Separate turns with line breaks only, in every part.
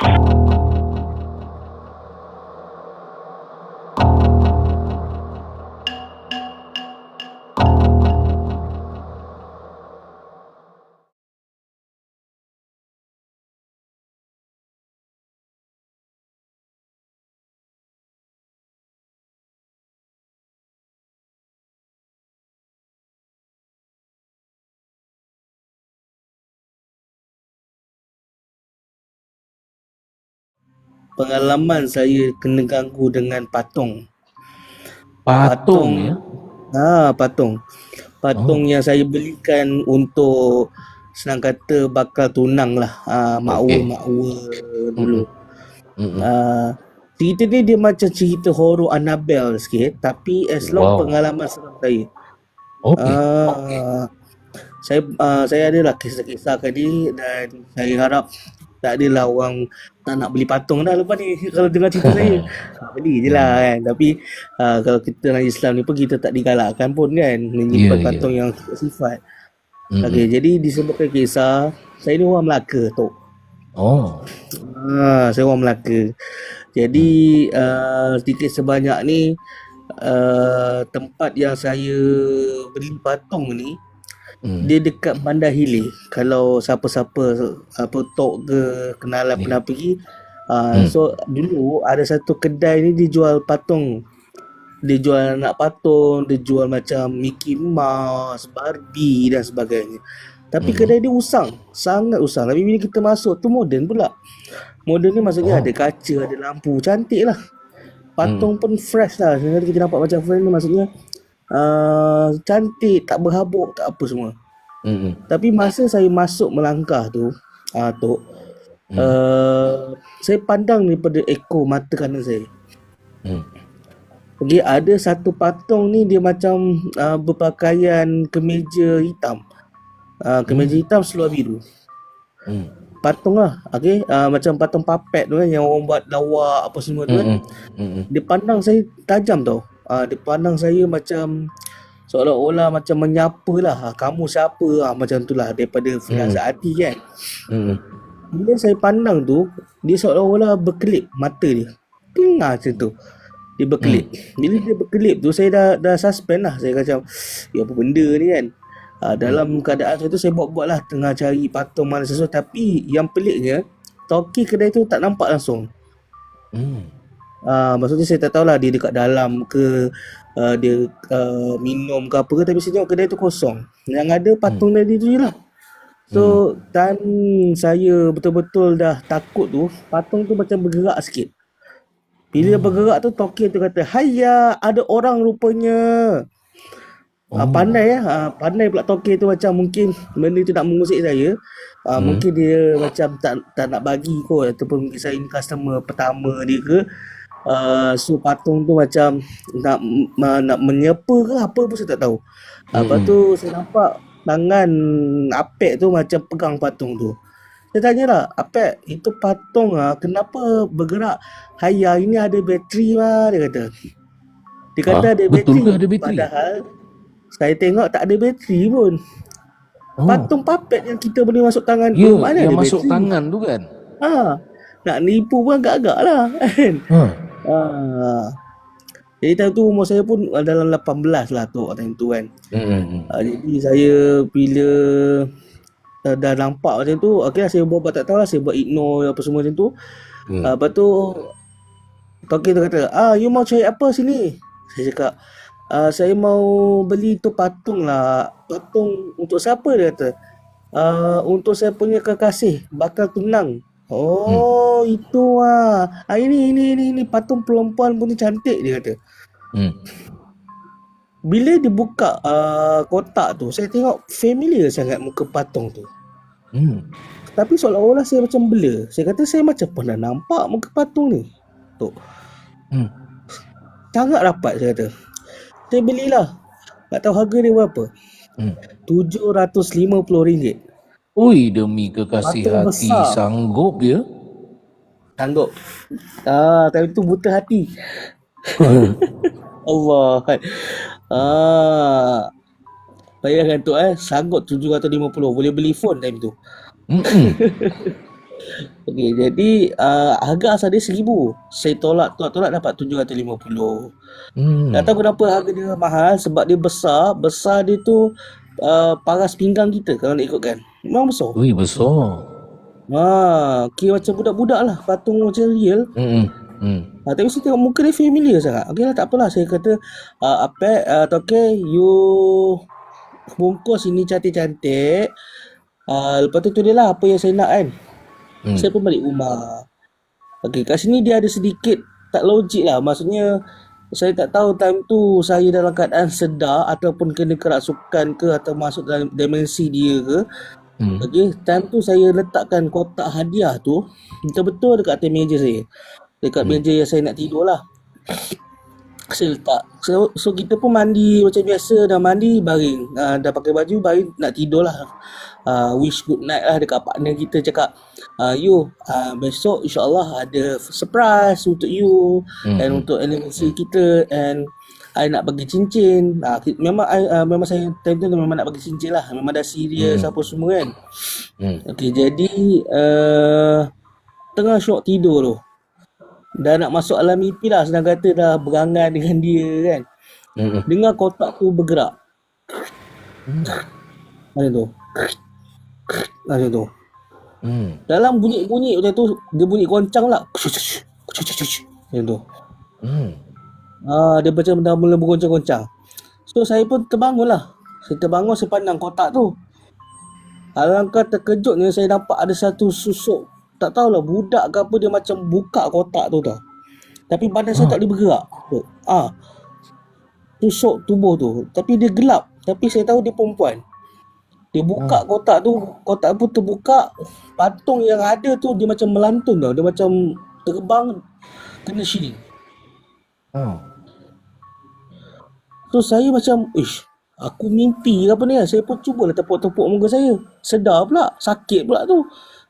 Thank you. Pengalaman saya kena ganggu dengan patung.
Patung, ya?
Ha, patung. Patung yang saya belikan untuk senang kata bakal tunang lah. Ha, makwa-makwa dulu.
Mm-mm.
Ha, cerita ni dia macam cerita horror Annabelle sikit tapi as long
Wow.
pengalaman seram saya.
Okey.
Ah, saya uh, saya adalah kisah-kisah tadi dan saya harap tak adalah orang tak nak beli patung dah lepas ni kalau dengar cerita saya. Ha, beli je lah kan. Tapi uh, kalau kita dalam Islam ni pun kita tak digalakkan pun kan menyimpan
Ya, ya.
patung yang sifat.
Mm-mm.
Okey, jadi disebabkan kisah saya ni orang Melaka tu.
Oh.
Ha, saya orang Melaka. Jadi uh, sedikit sebanyak ni uh, tempat yang saya beli patung ni
Mm.
dia dekat Bandar Hilir. Kalau siapa-siapa apa tok ke kenalan
Ni.
pernah pergi uh,
Hmm.
so dulu ada satu kedai ni dia jual patung. Dia jual anak patung, dia jual macam Mickey Mouse, Barbie dan sebagainya. Tapi
Hmm.
kedai dia usang, sangat usang. Tapi bila kita masuk tu moden pula. Moden ni maksudnya
Oh.
ada kaca, ada lampu, cantik lah. Patung pun fresh lah. Sebenarnya kita nampak macam fresh ni maksudnya uh, cantik, tak berhabuk, tak apa semua.
Mm-mm.
Tapi masa saya masuk melangkah tu, ah Tok,
Hmm.
uh, saya pandang daripada ekor mata kanan saya.
Mm.
Okey, ada satu patung ni dia macam uh, berpakaian kemeja hitam. Uh, kemeja hitam seluar biru.
Mm.
Patung lah, okey, uh, macam patung papet tu kan yang orang buat lawak apa semua tu kan.
Mm-mm. Mm-mm.
Dia pandang saya tajam tau. Uh, dia pandang saya macam seolah-olah macam menyapa lah. "Ah, Kamu siapa? Ah, macam tu lah daripada firasat hati kan.
Mm-mm.
Bila saya pandang tu, dia seolah-olah berkelip mata dia. Tengah macam tu. Dia berkelip. Bila dia berkelip tu, saya dah dah suspend lah. Saya macam, ya apa benda ni kan. Uh, dalam keadaan saya tu, saya buat-buat lah tengah cari patung mana sesuatu. Tapi yang peliknya, toki kedai tu tak nampak langsung.
Mm.
Uh, maksudnya saya tak tahulah dia dekat dalam ke uh, dia uh, minum ke apa ke tapi saya tengok kedai tu kosong. Yang ada patung tadi tu je lah. So time saya betul-betul dah takut tu, patung tu macam bergerak sikit. Bila bergerak tu Toki tu kata, "Hayya, ada orang rupanya." Oh.
Oh.
pandai ya, uh, pandai pula Toki tu macam mungkin benda tu nak mengusik saya. Uh,
Hmm.
Mungkin dia macam tak tak nak bagi kot ataupun mungkin saya customer pertama dia ke. Uh, so patung tu macam nak uh, nak menyepa ke apa pun saya tak tahu. Uh, lepas tu saya nampak tangan Apek tu macam pegang patung tu. Saya tanya lah, Apek, itu patung ah, kenapa bergerak? Hayya, ini ada bateri lah, dia kata. Dia kata
Ah,
ada
betul
bateri.
ke ada bateri?
Padahal saya tengok tak ada bateri pun.
Oh.
Patung papet yang kita boleh masuk tangan
Ya,
tu, mana
yang
ada
masuk
bateri?
tangan tu kan?
Ha, nak nipu pun agak-agak lah kan.
Ha.
Ha. Jadi time tu umur saya pun dalam 18 lah tu time tu kan.
Mm-mm.
Uh, jadi saya bila uh, dah nampak macam tu, okey lah saya buat, buat tak tahu lah, saya buat ignore apa semua macam tu.
Hmm.
Uh, lepas tu Toki tu kata, ah you mau cari apa sini? Saya cakap, ah, saya mau beli tu patung lah. Patung untuk siapa dia kata? Ah, untuk saya punya kekasih, bakal tunang. Oh, itu ah. ah. ini, ini, ini, ini patung perempuan pun cantik dia kata.
Mm.
Bila dia buka uh, kotak tu, saya tengok familiar sangat muka patung tu.
Mm.
Tapi seolah-olah saya macam blur. Saya kata saya macam pernah nampak muka patung ni. Tu.
Hmm.
Sangat rapat saya kata. Saya belilah. Tak tahu harga dia berapa.
Hmm.
RM750.
Oi, demi kekasih
Patung
hati
besar.
sanggup dia.
Sanggup. Ah, tapi tu buta hati. Allah kan. Ah. Bayangkan tu eh, sanggup 750. Boleh beli phone time tu. Okey, jadi uh, harga asal dia seribu. Saya tolak, dapat tujuh ratus lima puluh.
Hmm.
Tak tahu kenapa harga dia mahal sebab dia besar. Besar dia tu uh, paras pinggang kita kalau nak ikutkan. Memang besar.
Ui, besar.
Ha, kira macam budak-budak lah. Patung macam real.
Hmm. Hmm.
Ha, tapi saya tengok muka dia familiar sangat. Okey lah, tak apalah. Saya kata, uh, apa, uh, okay, you bungkus ini cantik-cantik. Uh, lepas tu tu dia lah apa yang saya nak kan.
Hmm.
Saya pun balik rumah. Okey, kat sini dia ada sedikit tak logik lah. Maksudnya, saya tak tahu time tu saya dalam keadaan sedar ataupun kena kerasukan ke atau masuk dalam dimensi dia ke.
Hmm.
Okey, time tu saya letakkan kotak hadiah tu betul-betul dekat atas meja saya. Dekat
Hmm.
meja yang saya nak tidur lah. Saya letak. So, so kita pun mandi macam biasa dah mandi baring. Uh, dah pakai baju baring nak tidur lah. Uh, wish good night lah dekat partner kita cakap uh, you uh, besok insyaAllah ada surprise untuk you
Hmm.
and untuk anniversary kita and I nak bagi cincin. Uh, memang I, uh, memang saya time tu memang nak bagi cincin lah. Memang dah serius
Hmm.
apa semua kan.
Hmm.
Okey, jadi uh, tengah syok tidur tu. Dah nak masuk alam mimpi lah senang kata dah berangan dengan dia kan.
Hmm.
Dengar kotak tu bergerak. Macam tu. Macam tu.
Hmm.
Dalam bunyi-bunyi macam tu dia bunyi goncang lah. Macam tu.
Hmm.
Ah, dia macam dah mula bergoncang-goncang. So saya pun terbangun lah. Saya terbangun saya pandang kotak tu. Alangkah terkejutnya saya nampak ada satu susuk. Tak tahulah budak ke apa dia macam buka kotak tu tau. Tapi badan saya tak boleh bergerak. Ah. Susuk tubuh tu. Tapi dia gelap. Tapi saya tahu dia perempuan. Dia buka kotak tu, kotak pun terbuka. Patung yang ada tu dia macam melantun tau. Dia macam terbang kena sini.
Oh.
So saya macam Ish Aku mimpi ke apa ni kan Saya pun cubalah tepuk-tepuk muka saya Sedar pula Sakit pula tu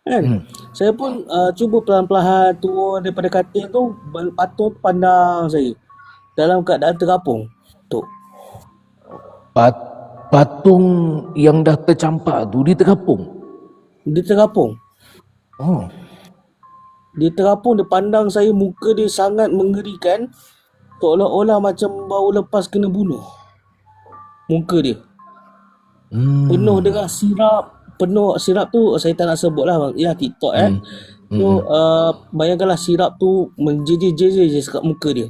Kan
Hmm.
Saya pun uh, cuba pelan-pelan Turun daripada katil tu Patung pandang saya Dalam keadaan terapung Tu
Pat, patung yang dah tercampak tu dia terkapung.
Dia terapung?
Oh.
Dia terapung Dia pandang saya Muka dia sangat mengerikan. Seolah-olah macam baru lepas kena bunuh. Muka dia.
Hmm.
penuh dengan sirap. Penuh sirap tu saya tak nak sebut lah. Ya TikTok eh.
Hmm.
so uh, bayangkanlah sirap tu menjejer-jejer je muka dia.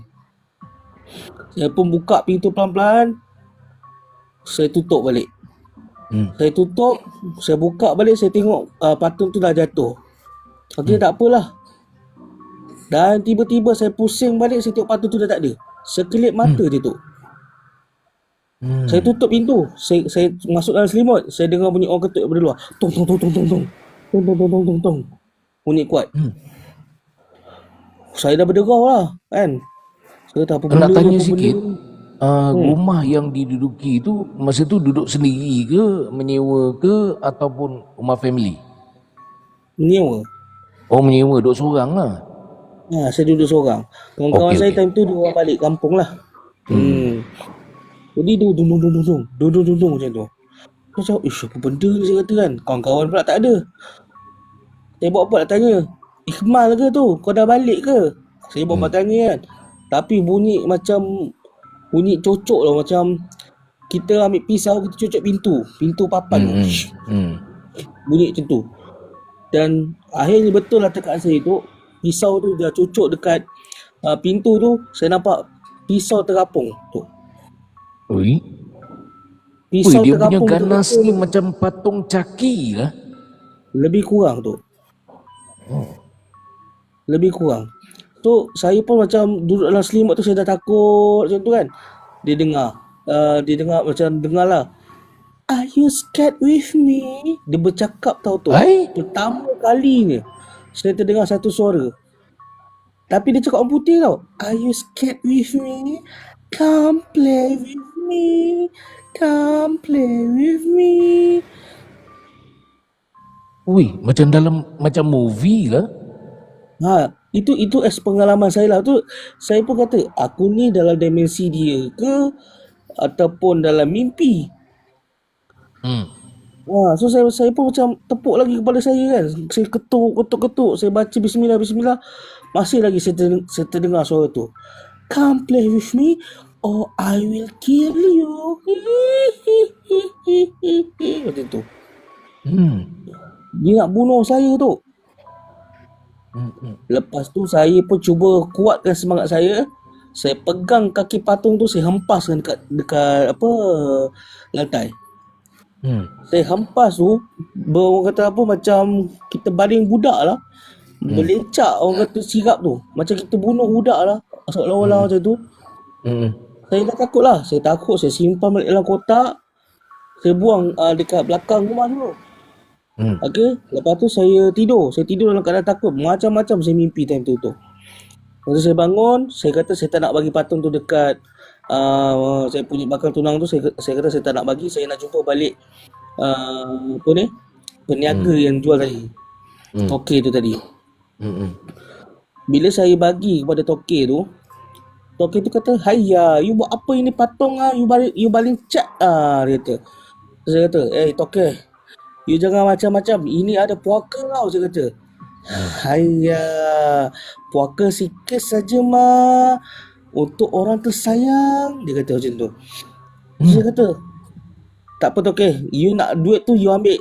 Saya pun buka pintu pelan-pelan saya tutup balik
Hmm.
saya tutup saya buka balik saya tengok uh, patung tu dah jatuh okey
Hmm.
tak apalah dan tiba-tiba saya pusing balik saya tengok patung tu dah tak ada sekelip mata dia tu
Hmm.
saya tutup pintu. Saya saya masuk dalam selimut. Saya dengar bunyi orang ketuk daripada luar. Tong tong tong tong tong tong. Tong tong tong tong tong tong. Bunyi kuat.
Hmm.
Saya dah berderau lah kan. Saya tak apa
Nak tanya sikit,
benda
uh, hmm. rumah yang diduduki itu masa tu duduk sendiri ke menyewa ke ataupun rumah family?
Menyewa.
Oh menyewa duduk seorang lah.
Ha, saya duduk seorang. Kawan-kawan
okay,
saya
okay.
time tu duduk balik kampung lah. Hmm. hmm. Jadi dia dung dung dung dung dung dung dung dung macam tu. Saya cakap, ish apa benda ni saya kata kan. Kawan-kawan pula tak ada. Saya buat apa nak tanya. Ikmal ke tu? Kau dah balik ke? Saya buat hmm. tanya kan. Tapi bunyi macam bunyi cocok lah macam kita ambil pisau kita cocok pintu. Pintu papan tu.
Hmm.
Shh,
Hmm.
bunyi macam tu. Dan akhirnya betul lah tekat saya tu pisau tu dah cocok dekat uh, pintu tu saya nampak pisau terapung tu.
Ui. Ui,
Pisau
dia punya
terapung tu
ganas
betul
ni macam patung caki lah.
lebih kurang tu.
Oh.
Lebih kurang. So saya pun macam duduk dalam selimut tu saya dah takut macam tu kan. Dia dengar. Uh, dia dengar macam dengar lah. Are you scared with me? Dia bercakap tau tu.
Hai?
Pertama kalinya saya terdengar satu suara. Tapi dia cakap orang putih tau. Are you scared with me? Come play with me. Come play with me.
Ui, macam dalam macam movie lah.
Ha, itu itu as pengalaman saya lah tu. Saya pun kata, aku ni dalam dimensi dia ke ataupun dalam mimpi.
Hmm.
Wah, so saya saya pun macam tepuk lagi kepala saya kan. Saya ketuk, ketuk, ketuk. Saya baca bismillah, bismillah. Masih lagi saya, terdengar, saya terdengar suara tu. Come play with me or I will kill you. Macam tu.
Hmm.
Dia nak bunuh saya tu.
Hmm. hmm.
Lepas tu saya pun cuba kuatkan semangat saya. Saya pegang kaki patung tu, saya hempaskan dekat, dekat apa lantai.
Hmm.
Saya hempas tu Orang kata apa Macam Kita baling budak lah Melecak orang kata sirap tu Macam kita bunuh budak lah Seolah-olah macam tu
Hmm.
Saya dah takut lah Saya takut Saya simpan balik dalam kotak Saya buang uh, Dekat belakang rumah dulu
Hmm.
Okay Lepas tu saya tidur Saya tidur dalam keadaan takut Macam-macam saya mimpi time tu tu Lepas tu saya bangun Saya kata saya tak nak bagi patung tu dekat uh, Saya punya bakal tunang tu saya, saya kata saya tak nak bagi Saya nak jumpa balik uh, Apa ni Peniaga yang jual tadi
Hmm.
Tokek tu tadi
Hmm. hmm.
Bila saya bagi kepada tokek tu Tokek tu kata Hayya You buat apa ini patung ah? You baling, you baling cat ah Dia kata Saya kata Eh tokek You jangan macam-macam. Ini ada puaka tau Saya kata. Hayya Puaka sikit saja ma. Untuk orang tersayang Dia kata macam tu. Saya kata Tak apa tokek You nak duit tu you ambil.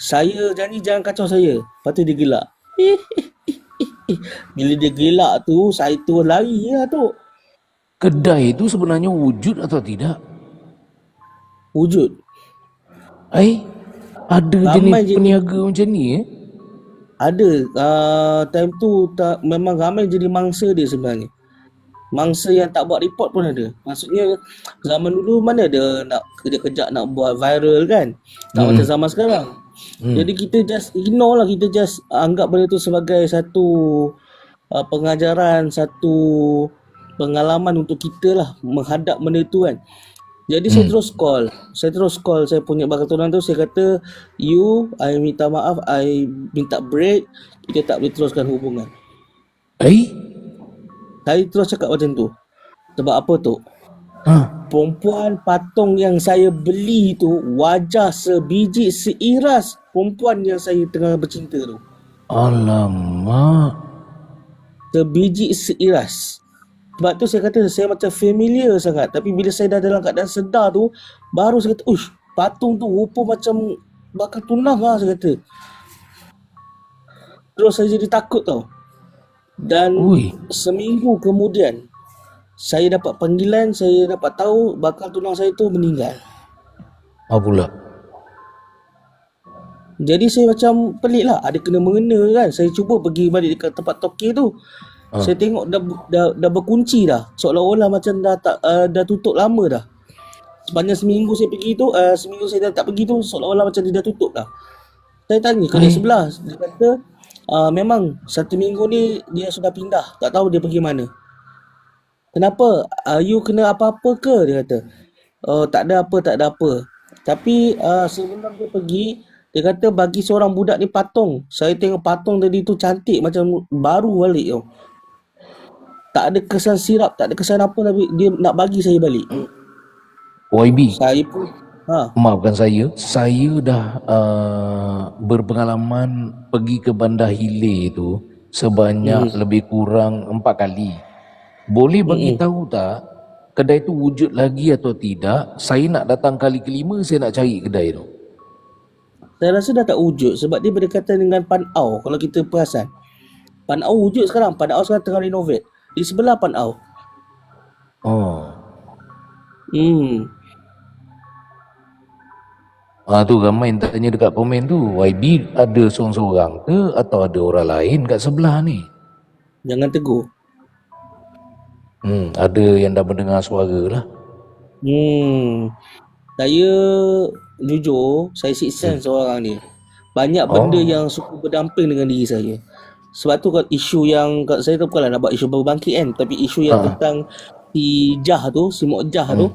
Saya janji jangan kacau saya. Lepas tu dia gelak. Bila dia gelak tu Saya tu lari lah tu.
Kedai itu sebenarnya wujud atau tidak?
Wujud.
Eh, ada
Ramai
jenis
je-
peniaga macam ni eh?
Ada. Uh, Time tu tak, Memang ramai jadi mangsa dia sebenarnya. Mangsa yang tak buat report pun ada. Maksudnya Zaman dulu mana ada Nak kerja-kerja nak buat viral kan? Tak
Hmm.
macam zaman sekarang.
Hmm.
Jadi kita just ignore lah. Kita just anggap benda tu sebagai satu uh, Pengajaran Satu Pengalaman untuk kita lah Menghadap benda tu kan jadi saya terus call. Saya terus call. Saya punya bakal tunang tu Saya kata You I minta maaf. I minta break. Kita tak boleh teruskan hubungan.
Eh?
Saya terus cakap macam tu. Sebab apa tu?
Ha?
Perempuan patung yang saya beli tu Wajah sebiji seiras Perempuan yang saya tengah bercinta tu.
Alamak.
Sebiji seiras Sebab tu saya kata Saya macam familiar sangat. Tapi bila saya dah dalam keadaan sedar tu Baru saya kata Uish patung tu rupa macam Bakal tunang lah saya kata. Terus saya jadi takut tau. Dan
Ui.
seminggu kemudian Saya dapat panggilan Saya dapat tahu Bakal tunang saya tu meninggal.
Apa pula?
Jadi saya macam pelik lah. Ada kena mengena kan. Saya cuba pergi balik dekat tempat toki tu
Ha.
Saya tengok dah, dah dah berkunci dah. Seolah-olah macam dah tak uh, dah tutup lama dah. Sepanjang seminggu saya pergi tu uh, Seminggu saya dah tak pergi tu Seolah-olah macam dia dah tutup dah. Saya tanya kedai sebelah Dia kata uh, Memang satu minggu ni Dia sudah pindah. Tak tahu dia pergi mana. Kenapa? Uh, you kena apa-apa ke? Dia kata. Oh tak ada apa tak ada apa. Tapi uh, sebelum dia pergi Dia kata bagi seorang budak ni patung. Saya tengok patung tadi tu cantik Macam baru balik tau Tak ada kesan sirap Tak ada kesan apa Tapi dia nak bagi saya balik
YB.
Saya pun ha,
Maafkan saya, saya dah uh, berpengalaman pergi ke Bandar Hile itu sebanyak lebih kurang empat kali. Boleh bagi tahu tak kedai itu wujud lagi atau tidak? Saya nak datang kali kelima, saya nak cari kedai tu.
Saya rasa dah tak wujud Sebab dia berdekatan dengan Pan Au Kalau kita perasan Pan Au wujud sekarang Pan Au sekarang tengah renovate Di sebelah Pan Au
Oh.
Hmm
Ah tu ramai yang tanya dekat komen tu, YB ada seorang-seorang ke atau ada orang lain kat sebelah ni?
Jangan tegur
Hmm, ada yang dah mendengar suara lah.
Hmm. Saya jujur, saya six sense orang ni. Banyak benda
Oh.
yang suka berdamping dengan diri saya. Sebab tu kalau isu yang kat saya tu bukanlah nak buat isu baru bangkit kan, tapi isu yang
Ha.
tentang si Jah tu, si Mok Jah tu,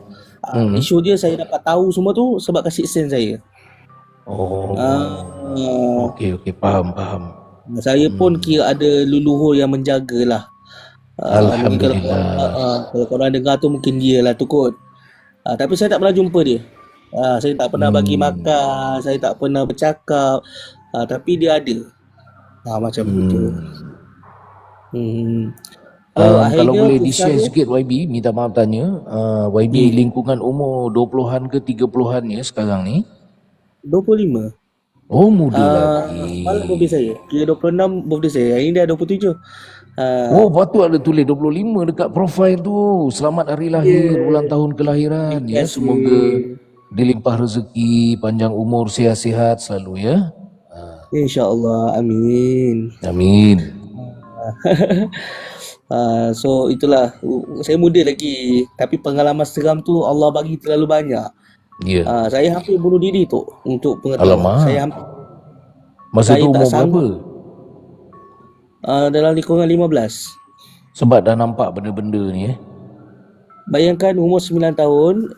Hmm.
isu dia saya dapat tahu semua tu sebab kasih sense saya.
Oh.
Ah,
Okey okey faham faham.
saya pun kira ada leluhur yang menjagalah. Ah, kalau
Alhamdulillah.
ah, ah, kalau korang dengar tu mungkin dia lah tu kot. Ah, tapi saya tak pernah jumpa dia. Ah, saya tak pernah bagi makan, saya tak pernah bercakap. Ah, tapi dia ada. Ah, macam itu. Hmm. So,
Uh, kalau boleh di-share
dia,
sikit YB, minta maaf tanya. Uh, YB lingkungan umur 20-an ke 30-an ya sekarang ni?
25.
Oh, muda
Ah,
lagi.
malam birthday saya. Kira 26 birthday saya. Hari ni dah 27. Ah,
Oh, patut ada tulis 25 dekat profil tu. Selamat hari lahir, ulang tahun kelahiran ya. Semoga dilimpah rezeki, panjang umur, sihat-sihat selalu ya.
InsyaAllah. Amin.
Amin.
Ah, so itulah Uh, saya muda lagi tapi pengalaman seram tu Allah bagi terlalu banyak.
Ya.
Ah, saya hampir bunuh diri tu untuk pengetahuan.
Alamak.
Saya hampir
Masa
saya
tu umur
sanggup.
berapa?
ah, dalam lingkungan 15.
Sebab dah nampak benda-benda ni eh.
Bayangkan umur 9 tahun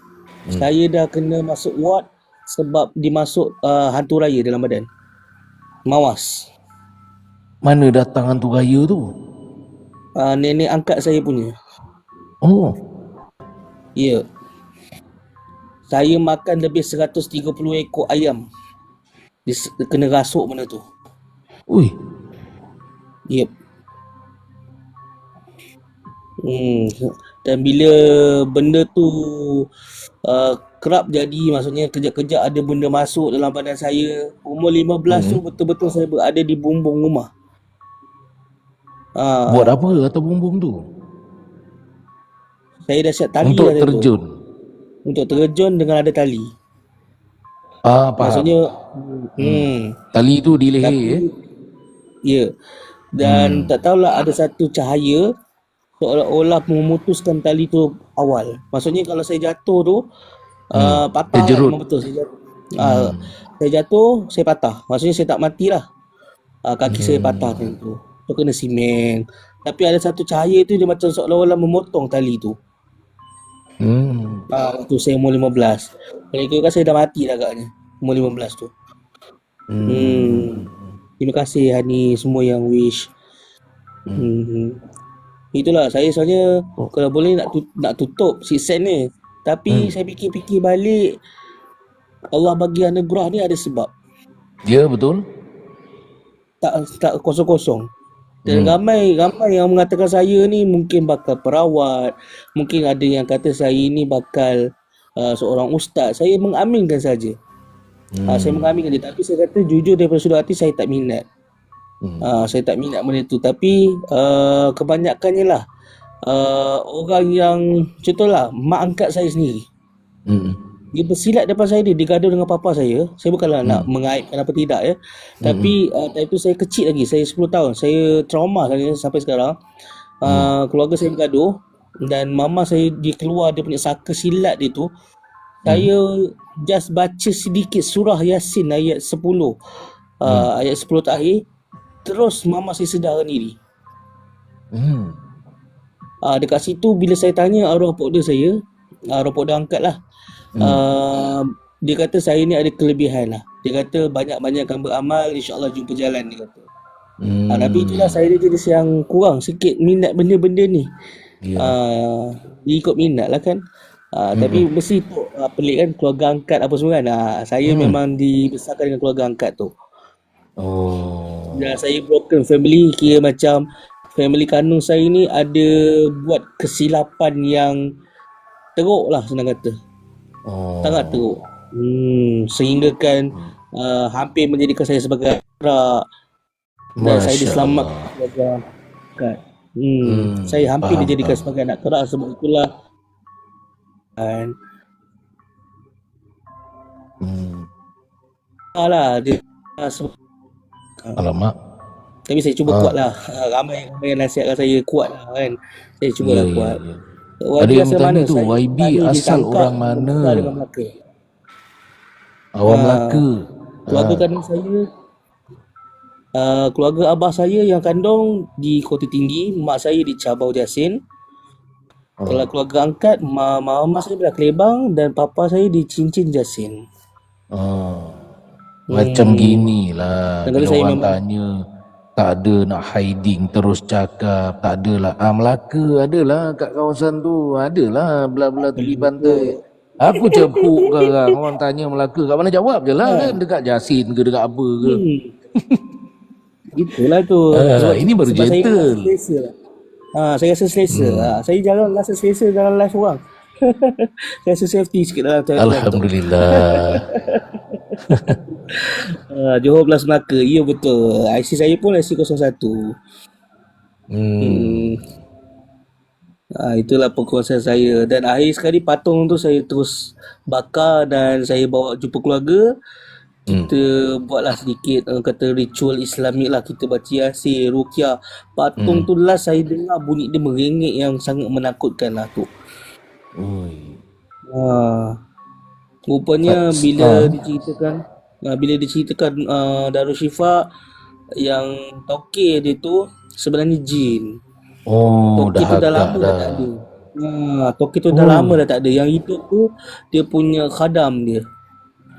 saya dah kena masuk ward sebab dimasuk ah, hantu raya dalam badan. Mawas.
Mana datang hantu raya tu?
Ah, nenek angkat saya punya.
Oh,
Ya. Saya makan lebih 130 ekor ayam. Dis, kena rasuk benda tu.
ui.
Yep. Hmm. Dan bila benda tu uh, kerap jadi, maksudnya kejap-kejap ada benda masuk dalam badan saya. Umur 15 tu betul-betul saya berada di bumbung rumah. Ah,
Buat apa atau bumbung tu?
saya dah siap tali
Untuk
time tu.
terjun.
Untuk terjun dengan ada tali.
Ah, faham.
Maksudnya hmm.
Tali tu di leher eh.
Ya. Dan tak tahulah ada satu cahaya seolah-olah memutuskan tali tu awal. Maksudnya kalau saya jatuh tu uh, patah lah,
Terjerut.
memang betul saya jatuh. Uh, saya jatuh, saya patah. Maksudnya saya tak matilah. Uh, kaki saya patah time tu. Tu kena simen. Tapi ada satu cahaya tu dia macam seolah-olah memotong tali tu.
Hmm.
Ah, waktu saya umur 15. Kalau ikut kan saya dah mati dah agaknya. Umur 15 tu. Hmm. Terima kasih Hani semua yang wish. Hmm. Itulah saya soalnya kalau boleh nak tu, nak tutup si sen ni. Tapi saya fikir-fikir balik Allah bagi anugerah ni ada sebab.
Ya, betul.
Tak tak kosong-kosong. Dan ramai ramai yang mengatakan saya ni mungkin bakal perawat, mungkin ada yang kata saya ni bakal uh, seorang ustaz. Saya mengaminkan saja. Hmm. Uh, saya mengaminkan dia tapi saya kata jujur daripada sudut hati saya tak minat.
Hmm.
Uh, saya tak minat benda tu tapi uh, kebanyakannya lah uh, orang yang contohlah mak angkat saya sendiri.
Hmm.
Dia bersilat depan saya dia, dia gaduh dengan papa saya. Saya bukanlah nak mengaibkan apa tidak ya. Tapi uh, time tu saya kecil lagi, saya 10 tahun. Saya trauma saya sampai sekarang. Uh, keluarga saya bergaduh dan mama saya dia keluar dia punya saka silat dia tu. Saya just baca sedikit surah Yasin ayat 10. Uh, ayat 10 terakhir. Terus mama saya sedarkan diri.
Hmm.
Ah dekat situ bila saya tanya arwah pokda saya, arwah pokda angkat lah. Ah, dia kata saya ni ada kelebihan lah. Dia kata banyak-banyakkan beramal insya-Allah jumpa jalan dia kata.
Hmm.
Ah, tapi itulah saya ni jenis yang kurang sikit minat benda-benda ni.
Ya.
Ah, dia ikut minat lah kan. Ah, tapi mesti tu ah, pelik kan keluarga angkat apa semua kan. Ah, saya memang dibesarkan dengan keluarga angkat tu.
Oh.
Dan saya broken family kira macam family kandung saya ni ada buat kesilapan yang teruk lah senang kata.
Oh.
Sangat teruk. Hmm, sehingga kan uh, hampir menjadikan saya sebagai anak dan saya
Masya
diselamatkan
Allah.
sebagai kan. Hmm,
Hmm,
saya hampir
faham,
dijadikan
faham.
sebagai anak kerak sebab itulah kan
Hmm.
lah dia sebab,
Alamak.
Tapi saya cuba
Ah.
kuat lah ramai ramai yang nasihatkan saya kuat lah kan saya cuba
Ya,
lah
ya,
kuat
ya.
YB
Ada yang bertanya
mana?
tu,
Saya
YB asal orang mana?
dengan Melaka. Ah.
Melaka.
Keluarga
Ah.
kandung saya uh, keluarga abah saya yang kandung di Kota Tinggi, mak saya di Cabau Jasin. Kalau keluarga angkat, ma mama saya belah Kelebang dan papa saya di Cincin Jasin.
Oh. Macam gini lah.
Dan kalau
Bila orang
memang-
tanya, tak ada nak hiding, terus cakap. Tak adalah. Ah, Melaka adalah kat kawasan tu. Adalah belah-belah tepi pantai. Aku cepuk sekarang orang tanya Melaka kat mana jawab je lah kan dekat Jasin ke dekat apa ke.
Hmm. Itulah tu.
Ah, ini baru
sebab saya
gentle.
rasa selesa lah. Ha, saya rasa selesa.
Hmm.
Ha, saya jarang rasa selesa dalam live orang. saya rasa safety sikit dalam.
Alhamdulillah.
Ha, Johor Plus Melaka. Ya betul. IC saya pun IC 01.
Hmm.
Hmm. Ha, itulah perkongsian saya dan akhir sekali patung tu saya terus bakar dan saya bawa jumpa keluarga
Hmm.
kita buatlah sedikit orang kata ritual Islamik lah kita baca yasin ruqyah patung tu last saya dengar bunyi dia merengek yang sangat menakutkan lah tu
Ui.
ha. rupanya bila diceritakan ha, bila diceritakan uh, Darul Syifa yang tokeh dia tu sebenarnya jin
Oh,
Toki
dah
tu dah lama dah
dah.
tak ada. Ha, Toki tu dah lama dah tak ada. Yang hidup tu dia punya khadam dia.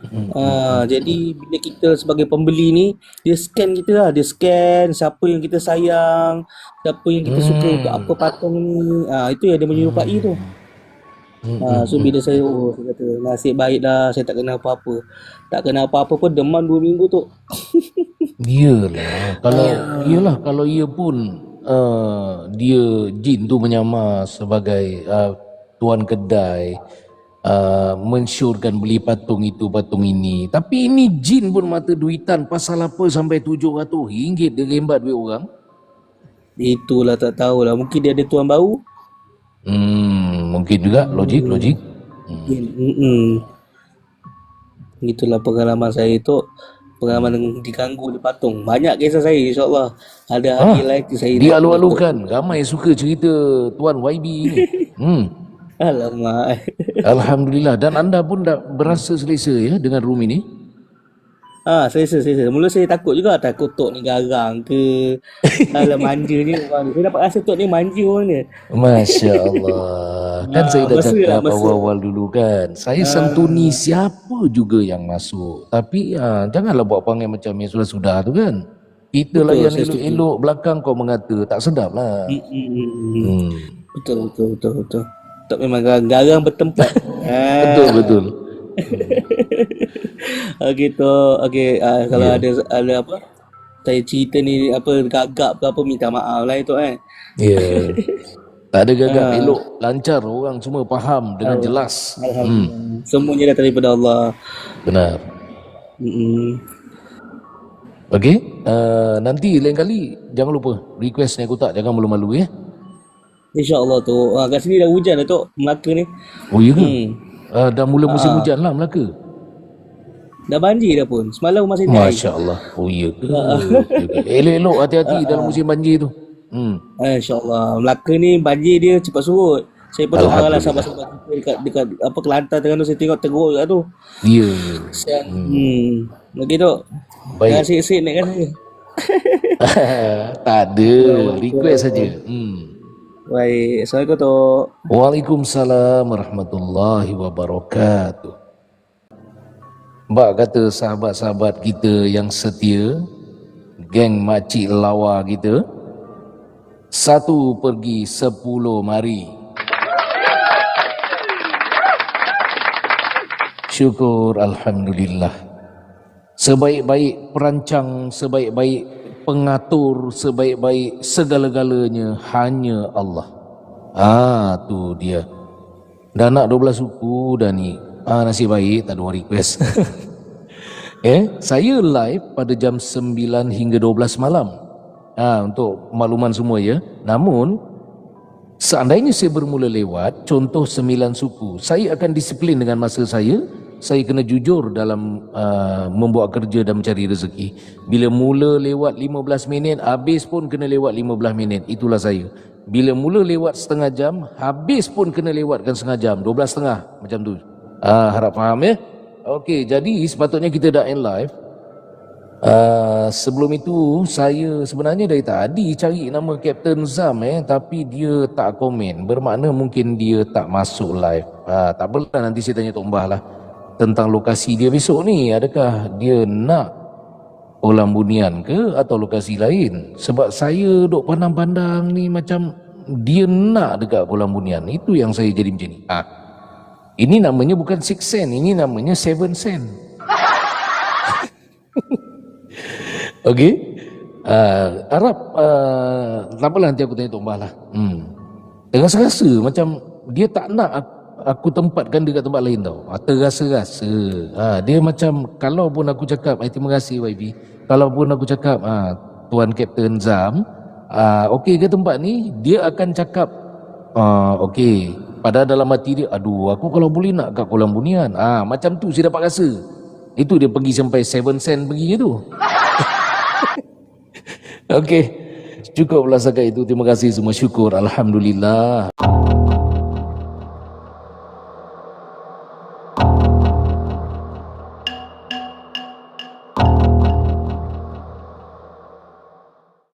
Hmm.
Ha, jadi bila kita sebagai pembeli ni dia scan kita lah, dia scan siapa yang kita sayang, siapa yang kita suka
Hmm.
untuk apa patung ni. Ha, itu yang dia menyerupai tu.
Hmm,
Ha, so bila saya oh saya kata nasib baik dah saya tak kena apa-apa. Tak kena apa-apa pun demam 2 minggu tu.
Iyalah kalau iyalah kalau ia pun uh, dia jin tu menyamar sebagai uh, tuan kedai uh, mensyorkan beli patung itu patung ini tapi ini jin pun mata duitan pasal apa sampai 700 ringgit dia lembat duit orang
Itulah tak tahulah. Mungkin dia ada tuan baru.
hmm mungkin juga logik logik
Hmm. Hmm. Itulah pengalaman saya tu pengalaman diganggu di patung. Banyak kisah saya insya-Allah. Ada hari lain saya
dia alu-alukan ramai suka cerita tuan YB ini hmm
Alamak.
Alhamdulillah dan anda pun dah berasa selesa ya dengan room ini
Ah, selesa, selesa. Mula saya takut juga. Takut Tok ni garang ke. Alah manja ni orang ni. Saya dapat rasa Tok ni manja orang ni.
Masya Allah Kan
Ah,
saya dah
masa-
cakap
masa-
awal-awal dulu kan Saya santuni siapa juga yang masuk Tapi ah, janganlah buat panggil macam yang sudah-sudah tu kan Kita layan
saya setuju.
elok-elok Belakang kau mengata Tak sedap lah
Hmm, hmm, hmm, hmm. Betul, betul, betul, betul. Tok memang garang, garang bertempat. ah.
Betul betul
Okey tu, okey ah, kalau ada ada apa? Saya cerita ni apa gagap ke apa minta maaf lah itu kan.
Ya Tak ada gagap
Ah.
elok Lancar orang semua faham Dengan jelas
Alhamdulillah. Semuanya datang daripada Allah.
Benar
Mm-mm.
Okey uh, Nanti lain kali Jangan lupa Request ni aku tak Jangan malu-malu ya
InsyaAllah tu. Ah, kat sini dah hujan dah tu Melaka ni.
Oh iya ke?
Hmm.
Uh, dah mula musim hujan lah Melaka
Dah banjir dah pun. Semalam masih naik.
Masya Allah. Oh iya ke? Okey, okey. Elok-elok hati-hati dalam musim banjir tu. Hmm.
Ah, InsyaAllah. Melaka ni banjir dia cepat surut. Saya pun tak lah sahabat-sahabat kita dekat, dekat apa Kelantan tengah tu saya tengok teruk kat tu.
Ya.
Sian. Hmm. Okey tu. Jangan
Baik.
asyik-asyik naikkan saya.
tak ada. Request saja. Hmm.
Baik. Assalamualaikum tu.
Waalaikumsalam warahmatullahi wabarakatuh. Mbak kata sahabat-sahabat kita yang setia, geng makcik lawa kita, satu pergi sepuluh mari. Syukur Alhamdulillah. Sebaik-baik perancang, sebaik-baik pengatur, sebaik-baik segala-galanya hanya Allah. Ah, tu dia. Dah nak 12 suku dah ni. Ah, nasib baik tak ada orang request. eh, saya live pada jam 9 hingga 12 malam. Ah, untuk makluman semua ya. Namun Seandainya saya bermula lewat contoh sembilan suku, saya akan disiplin dengan masa saya. Saya kena jujur dalam uh, membuat kerja dan mencari rezeki. Bila mula lewat 15 minit, habis pun kena lewat 15 minit. Itulah saya. Bila mula lewat setengah jam, habis pun kena lewatkan setengah jam. 12 setengah macam tu. Ah, harap faham ya. Okey, jadi sepatutnya kita dah end live. Uh, sebelum itu saya sebenarnya dari tadi cari nama Captain Zam eh tapi dia tak komen bermakna mungkin dia tak masuk live. Uh, tak apalah nanti saya tanya Tok Mbah lah tentang lokasi dia besok ni adakah dia nak Olam Bunian ke atau lokasi lain sebab saya duk pandang-pandang ni macam dia nak dekat Olam Bunian itu yang saya jadi macam ni. Ah. Ini namanya bukan six sen, ini namanya seven sen. Okey. Uh, Arab uh, tak apalah nanti aku tanya Tok Mbah lah. Hmm. Terasa-rasa macam dia tak nak aku, aku tempatkan dia kat tempat lain tau. Ha, terasa-rasa. Ha, dia macam kalau pun aku cakap, eh, terima kasih YB. Kalau pun aku cakap, ha, Tuan Kapten Zam, ha, okey ke tempat ni? Dia akan cakap, ha, okey. Padahal dalam hati dia, aduh aku kalau boleh nak kat kolam bunian. Ah, macam tu saya dapat rasa. Itu dia pergi sampai 7 sen pergi tu. Okey. Cukup setakat itu. Terima kasih semua syukur. Alhamdulillah.